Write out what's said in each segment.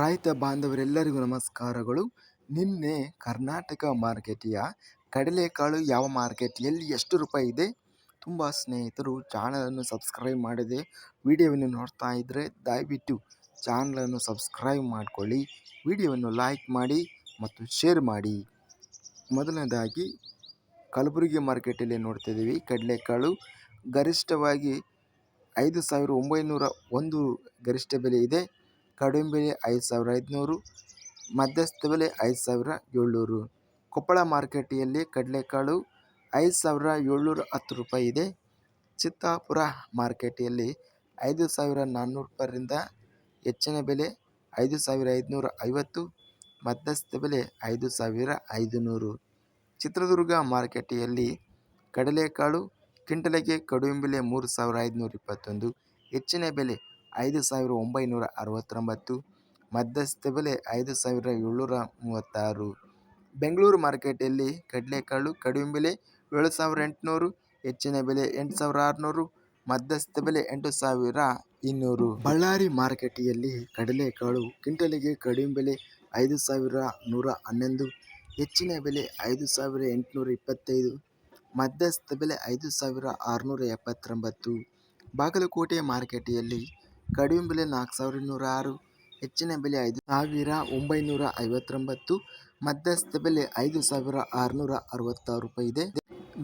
ರೈತ ಬಾಂಧವರೆಲ್ಲರಿಗೂ ನಮಸ್ಕಾರಗಳು. ನಿನ್ನೆ ಕರ್ನಾಟಕ ಮಾರ್ಕೆಟಿಯ ಕಡಲೆಕಾಳು ಯಾವ ಮಾರ್ಕೆಟ್ ಎಲ್ಲಿ ಎಷ್ಟು ರೂಪಾಯಿ ಇದೆ? ತುಂಬ ಸ್ನೇಹಿತರು ಚಾನಲನ್ನು ಸಬ್ಸ್ಕ್ರೈಬ್ ಮಾಡಿದೆ ವಿಡಿಯೋವನ್ನು ನೋಡ್ತಾ ಇದ್ದರೆ ದಯವಿಟ್ಟು ಚಾನಲನ್ನು ಸಬ್ಸ್ಕ್ರೈಬ್ ಮಾಡಿಕೊಳ್ಳಿ, ವಿಡಿಯೋವನ್ನು ಲೈಕ್ ಮಾಡಿ ಮತ್ತು ಶೇರ್ ಮಾಡಿ. ಮೊದಲನೇದಾಗಿ, ಕಲಬುರಗಿ ಮಾರ್ಕೆಟಲ್ಲಿ ನೋಡ್ತಿದ್ದೀವಿ ಕಡಲೆಕಾಳು. ಗರಿಷ್ಠವಾಗಿ ಐದು ಸಾವಿರ ಒಂಬೈನೂರ ಒಂದು ಗರಿಷ್ಠ ಬೆಲೆ ಇದೆ. ಕಡಿಮೆ ಬೆಲೆ ಐದು ಸಾವಿರ ಐದುನೂರು, ಮಧ್ಯಸ್ಥ ಬೆಲೆ ಐದು ಸಾವಿರ ಏಳ್ನೂರು. ಕೊಪ್ಪಳ ಮಾರ್ಕೆಟಿಯಲ್ಲಿ ಕಡಲೆಕಾಳು ಐದು ಸಾವಿರ ಏಳ್ನೂರ ಹತ್ತು ರೂಪಾಯಿ ಇದೆ. ಚಿತ್ತಾಪುರ ಮಾರ್ಕೆಟಿಯಲ್ಲಿ ಐದು ಸಾವಿರ ನಾನ್ನೂರು ರೂಪಾಯಿಂದ ಹೆಚ್ಚಿನ ಬೆಲೆ ಐದು ಸಾವಿರ ಐದುನೂರ ಐವತ್ತು, ಮಧ್ಯಸ್ಥ ಬೆಲೆ ಐದು ಸಾವಿರ ಐದುನೂರು. ಚಿತ್ರದುರ್ಗ ಮಾರ್ಕೆಟಿಯಲ್ಲಿ ಕಡಲೆಕಾಳು ಕ್ವಿಂಟಲಿಗೆ ಕಡಿಮೆ ಬೆಲೆ ಮೂರು ಸಾವಿರ ಐದುನೂರ ಇಪ್ಪತ್ತೊಂದು, ಹೆಚ್ಚಿನ ಬೆಲೆ ಐದು ಸಾವಿರ ಒಂಬೈನೂರ ಅರವತ್ತೊಂಬತ್ತು ಮಧ್ಯಸ್ಥ ಬೆಲೆ ಐದು ಸಾವಿರ ಏಳ್ನೂರ ಮೂವತ್ತಾರು. ಬೆಂಗಳೂರು ಮಾರ್ಕೆಟಲ್ಲಿ ಕಡಲೆಕಾಳು ಕಡಿಮೆ ಬೆಲೆ ಏಳು ಸಾವಿರ ಎಂಟುನೂರು, ಹೆಚ್ಚಿನ ಬೆಲೆ ಎಂಟು ಸಾವಿರ ಆರುನೂರು ಮಧ್ಯಸ್ಥ ಬೆಲೆ ಎಂಟು ಸಾವಿರ ಇನ್ನೂರು. ಬಳ್ಳಾರಿ ಮಾರುಕಟ್ಟೆಯಲ್ಲಿ ಕಡಲೆಕಾಳು ಕ್ವಿಂಟಲಿಗೆ ಕಡಿಮೆ ಬೆಲೆ ಐದು ಸಾವಿರ ನೂರ ಹನ್ನೊಂದು, ಹೆಚ್ಚಿನ ಬೆಲೆ ಐದು ಸಾವಿರ ಎಂಟುನೂರ ಇಪ್ಪತ್ತೈದು ಮಧ್ಯಸ್ಥ ಬೆಲೆ ಐದು ಸಾವಿರ ಆರುನೂರ ಎಪ್ಪತ್ತೊಂಬತ್ತು. ಬಾಗಲಕೋಟೆ ಮಾರ್ಕೆಟಿಯಲ್ಲಿ ಕಡಿಮೆ ಬೆಲೆ ನಾಲ್ಕು ಸಾವಿರದ ಇನ್ನೂರ ಆರು, ಹೆಚ್ಚಿನ ಬೆಲೆ ಐದು ಸಾವಿರ ಒಂಬೈನೂರ ಐವತ್ತೊಂಬತ್ತು, ಮಧ್ಯಸ್ಥ ಬೆಲೆ ಐದು ಸಾವಿರ ಆರುನೂರ ಅರವತ್ತಾರು ರೂಪಾಯಿ ಇದೆ.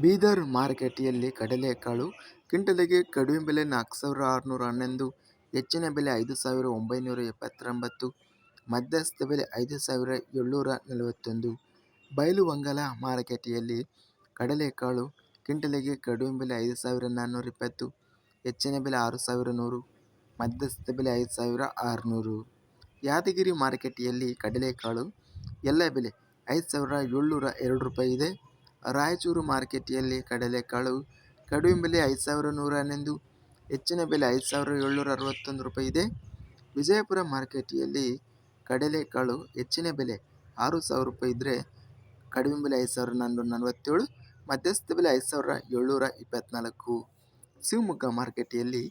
ಬೀದರ್ ಮಾರುಕಟ್ಟೆಯಲ್ಲಿ ಕಡಲೆಕಾಳು ಕ್ವಿಂಟಲಿಗೆ ಕಡಿಮೆ ಬೆಲೆ ನಾಲ್ಕು ಸಾವಿರ ಆರುನೂರ ಹನ್ನೊಂದು, ಹೆಚ್ಚಿನ ಬೆಲೆ ಐದು ಸಾವಿರ ಒಂಬೈನೂರ ಎಪ್ಪತ್ತೊಂಬತ್ತು, ಮಧ್ಯಸ್ಥ ಬೆಲೆ ಐದು ಸಾವಿರ ಏಳ್ನೂರ ನಲವತ್ತೊಂದು. ಬೈಲುವಂಗಲ ಮಾರುಕಟ್ಟೆಯಲ್ಲಿ ಕಡಲೆಕಾಳು ಕ್ವಿಂಟಲಿಗೆ ಕಡಿಮೆ ಬೆಲೆ ಐದು ಸಾವಿರ ನಾನ್ನೂರ ಇಪ್ಪತ್ತು, ಹೆಚ್ಚಿನ ಬೆಲೆ ಆರು ಸಾವಿರ ನೂರು. ಮಧ್ಯಸ್ಥ ಬೆಲೆ ಐದು ಸಾವಿರ ಆರುನೂರು. ಯಾದಗಿರಿ ಮಾರ್ಕೆಟಿಯಲ್ಲಿ ಕಡಲೆಕಾಳು ಎಲ್ಲ ಬೆಲೆ ಐದು ಸಾವಿರ ಏಳ್ನೂರ ಎರಡು ರೂಪಾಯಿ ಇದೆ. ರಾಯಚೂರು ಮಾರ್ಕೆಟಿಯಲ್ಲಿ ಕಡಲೆಕಾಳು ಕಡಿಮೆ ಬೆಲೆ ಐದು ಸಾವಿರ ನೂರ ಹನ್ನೊಂದು, ಹೆಚ್ಚಿನ ಬೆಲೆ ಐದು ಸಾವಿರ ಏಳ್ನೂರ ಅರವತ್ತೊಂದು ರೂಪಾಯಿ ಇದೆ. ವಿಜಯಪುರ ಮಾರ್ಕೆಟಿಯಲ್ಲಿ ಕಡಲೆಕಾಳು ಹೆಚ್ಚಿನ ಬೆಲೆ ಆರು ಸಾವಿರ ರೂಪಾಯಿ ಇದ್ದರೆ ಕಡಿಮೆ ಬೆಲೆ ಐದು ಸಾವಿರ ನಾನ್ನೂರ ನಲವತ್ತೇಳು, ಮಧ್ಯಸ್ಥ ಬೆಲೆ ಐದು ಸಾವಿರ ಏಳ್ನೂರ ಇಪ್ಪತ್ತ್ನಾಲ್ಕು ಶಿವಮೊಗ್ಗ ಮಾರ್ಕೆಟಿಯಲ್ಲಿ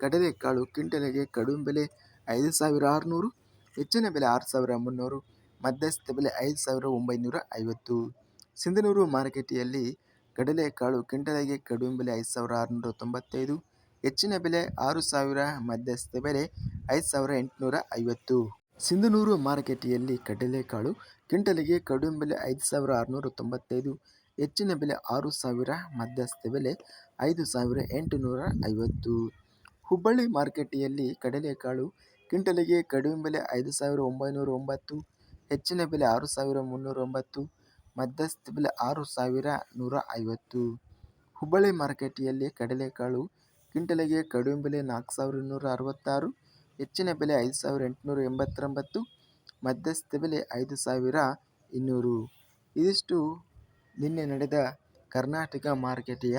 ಕಡಲೆಕಾಳು ಕ್ವಿಂಟಲಿಗೆ ಕಡಿಮೆ ಬೆಲೆ ಐದು ಸಾವಿರ ಆರುನೂರು, ಹೆಚ್ಚಿನ ಬೆಲೆ ಆರು ಸಾವಿರ ಮುನ್ನೂರು, ಮಧ್ಯಸ್ಥ ಬೆಲೆ ಐದು ಸಾವಿರ ಒಂಬೈನೂರ ಐವತ್ತು. ಸಿಂಧನೂರು ಮಾರುಕಟ್ಟೆಯಲ್ಲಿ ಕಡಲೆಕಾಳು ಕ್ವಿಂಟಲಿಗೆ ಕಡಿಮೆ ಬೆಲೆ ಐದು ಸಾವಿರ ಆರುನೂರ ತೊಂಬತ್ತೈದು, ಹೆಚ್ಚಿನ ಬೆಲೆ ಆರು ಸಾವಿರ, ಮಧ್ಯಸ್ಥ ಬೆಲೆ ಐದು ಸಾವಿರ ಎಂಟುನೂರ ಐವತ್ತು. ಸಿಂಧನೂರು ಮಾರ್ಕೆಟಿಯಲ್ಲಿ ಕಡಲೆಕಾಳು ಕ್ವಿಂಟಲಿಗೆ ಕಡಿಮೆ ಬೆಲೆ ಐದು ಸಾವಿರ ಆರುನೂರ ತೊಂಬತ್ತೈದು, ಹೆಚ್ಚಿನ ಬೆಲೆ ಆರು ಸಾವಿರ, ಮಧ್ಯಸ್ಥ ಬೆಲೆ ಐದು ಸಾವಿರ ಎಂಟುನೂರ ಐವತ್ತು. ಹುಬ್ಬಳ್ಳಿ ಮಾರ್ಕೆಟಿಯಲ್ಲಿ ಕಡಲೆಕಾಳು ಕ್ವಿಂಟಲಿಗೆ ಕಡಿಮೆ ಬೆಲೆ ಐದು ಸಾವಿರ ಒಂಬೈನೂರ ಒಂಬತ್ತು, ಹೆಚ್ಚಿನ ಬೆಲೆ ಆರು ಸಾವಿರ ಮುನ್ನೂರ ಒಂಬತ್ತು, ಮಧ್ಯಸ್ಥ ಬೆಲೆ ಆರು ಸಾವಿರ ನೂರ ಐವತ್ತು. ಹುಬ್ಬಳ್ಳಿ ಮಾರ್ಕೆಟಿಯಲ್ಲಿ ಕಡಲೆಕಾಳು ಕ್ವಿಂಟಲಿಗೆ ಕಡಿಮೆ ಬೆಲೆ ನಾಲ್ಕು ಸಾವಿರ ಇನ್ನೂರ ಅರವತ್ತಾರು, ಹೆಚ್ಚಿನ ಬೆಲೆ ಐದು ಸಾವಿರ ಎಂಟುನೂರ ಎಂಬತ್ತೊಂಬತ್ತು, ಮಧ್ಯಸ್ಥ ಬೆಲೆ ಐದು ಸಾವಿರ ಇನ್ನೂರು. ಇದಿಷ್ಟು ನಿನ್ನೆ ನಡೆದ ಕರ್ನಾಟಕ ಮಾರ್ಕೆಟಿಯ